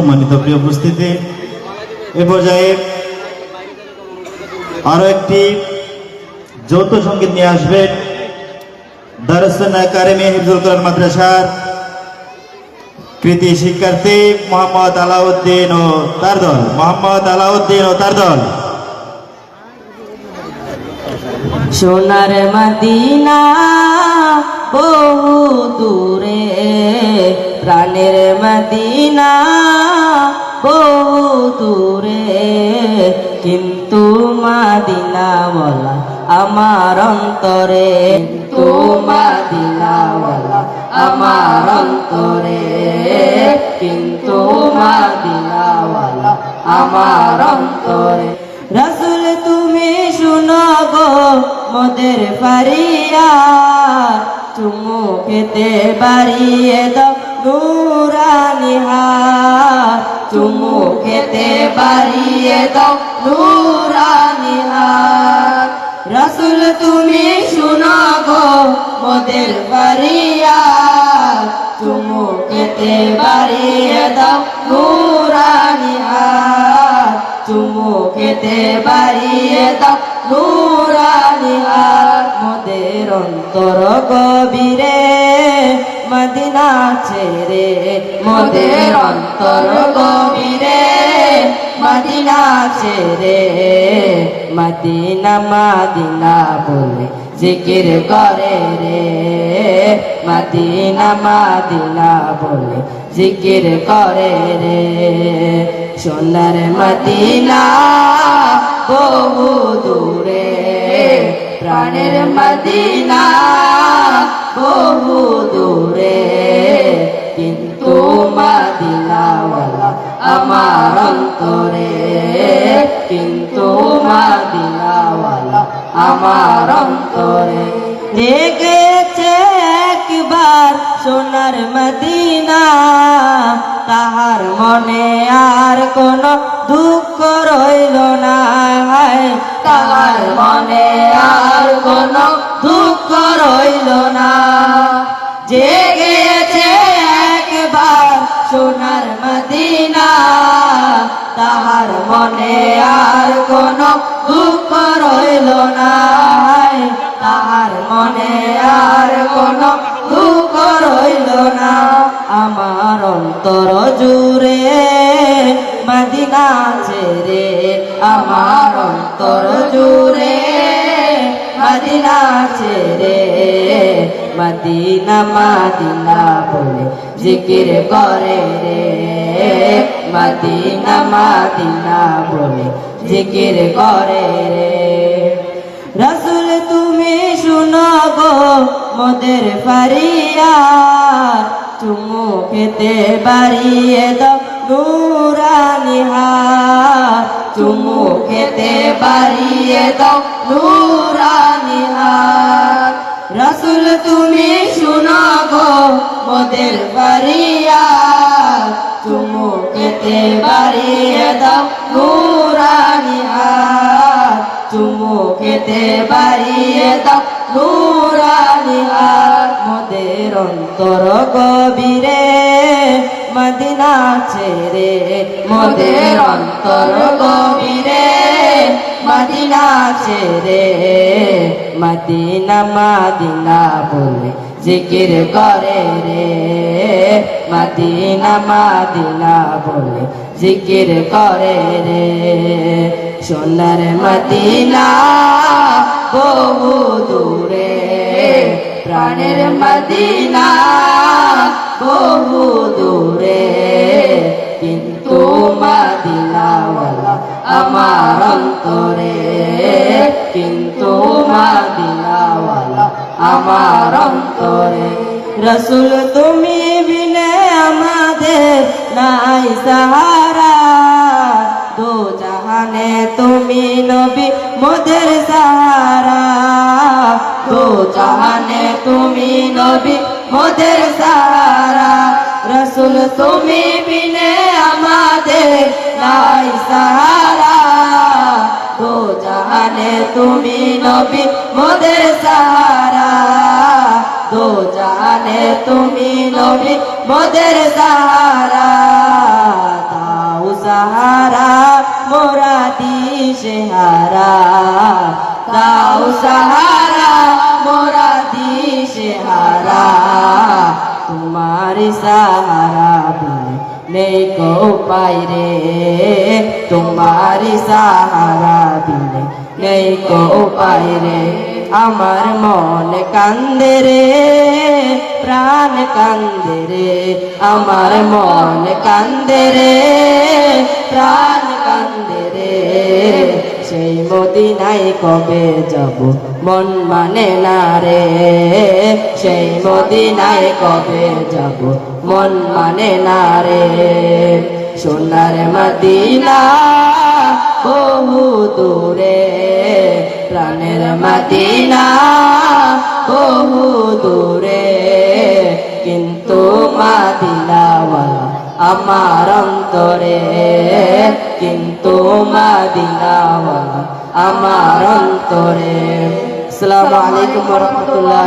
সম্মানিত প্রিয় উপস্থিতি, এ পর্যায়ে আরও একটি যৌথ সংগীত নিয়ে আসবেন দারুসান একাডেমি হিফজুল মাদ্রাসার কৃতি শিক্ষার্থী মোহাম্মদ আলাউদ্দিন ও তার দল। মোহাম্মদ আলাউদ্দিন ও তার দল। সোনার মদিনা বহু দূরে, প্রাণের মদিনা বহু দূরে, কিন্তু মাদিনা বলা আমার অন্তরে। কিন্তু মাদিনা বলা আমার অন্তরে। কিন্তু মাদিনা বলা আমার অন্তরে। রসুল, তুমি শুনো গো মোদের ফারিয়া চুমু খেতে বাড়িয়ে দাও নুরানি হাত চুমু বাড়িয়ে দাও নুরানি হাত রসুল, তুমি শুনো গো মোদের ফারিয়া চুমু বাড়িয়ে দাও নুরানি হাত চুমু বাড়িয়ে দাও নুরানি হাত মোদের অন্তর গভীরে মদিনা ছেড়ে মোদের অন্তর গভীরে, মদিনা ছেড়ে মদিনা মাদিনা বলে জিকির করে রে। মদিনা মাদিনা বলে জিকির করে রে। সোনার মদিনা বহু দূরে, প্রাণের মদিনা বহু দূরে। দেখেছে একবার সোনার মদিনা, তাহার মনে আর কোন দুঃখ রইল না। তাহার মনে আর কোন দুঃখ রইল না। জেগেছে একবার সোনার মদিনা, তাহার মনে আর আমার অন্তর জুড়ে, মদিনা ছেড়ে আমার অন্তর জুড়ে, মদিনা ছেড়ে, মদিনা মদিনা বলে জিকির করে রে, মদিনা মদিনা বলে জিকির করে রে। রসুল তুমি শুনো গো মোদের ফারিয়া চুমু বাড়িয়ে দাও নুরানি হাত চুমু বাড়িয়ে দাও নুরানি হাত রসুল, তুমি শুনো গো মোদের ফারিয়া চুমু খেতে বাড়িয়ে দাও নুরানি হাত চুমু খেতে বাড়িয়ে দাও নুরানি হাত মোদের অন্তর গভীরে, মদিনা ছেড়ে, মোদের অন্তর গভীরে, মদিনা ছেড়ে, মদিনা মদিনা বলে জিকির করে রে। মদিনা মদিনা বলে জিকির করে রে। সোনার মদিনা বহু দূরে প্রাণের মদিনা বহু দূরে, কিন্তু মদিনাওয়ালা আমার অন্তরে, কিন্তু মদিনাওয়ালা আমার অন্তরে। রসুল, তুমি বিনে আমাদের নাই সাহারা। দো জাহানে তুমি নবী মোদের সাহারা। দো জাহানে তুমি নবী, মোদের সারা রসুল তুমি বিনে আমাদের নাই সাহারা। দো জাহানে তুমি নবী, মোদের সাহারা। দো জাহানে তুমি নবী, মোদের সারা সাহারা সাহারা, মোরা দিশে হারা দাও সাহারা মোরা দিশে হারা তোমার সাহারা বিনে নেই কো পাই রে তোমার সাহারা বিনে নেই কো পাই রে আমার মন কান্দে রে প্রাণ কান্দে রে আমার মন কান্দে রে প্রাণ কান্দে রে সেই মদিনায় কবে যাব? মন মানে না রে। সেই মদিনায় কবে যাব? মন মানে না রে। সোনার মদিনা বহু দূরে, প্রাণের মদিনা বহু দূরে। কিন্তু মাদিনাওয়ালা আমার অন্তরে কিন্তু মাদিনাওয়ালা আমার অন্তরে। আসসালামু আলাইকুম রহমতুল্লাহ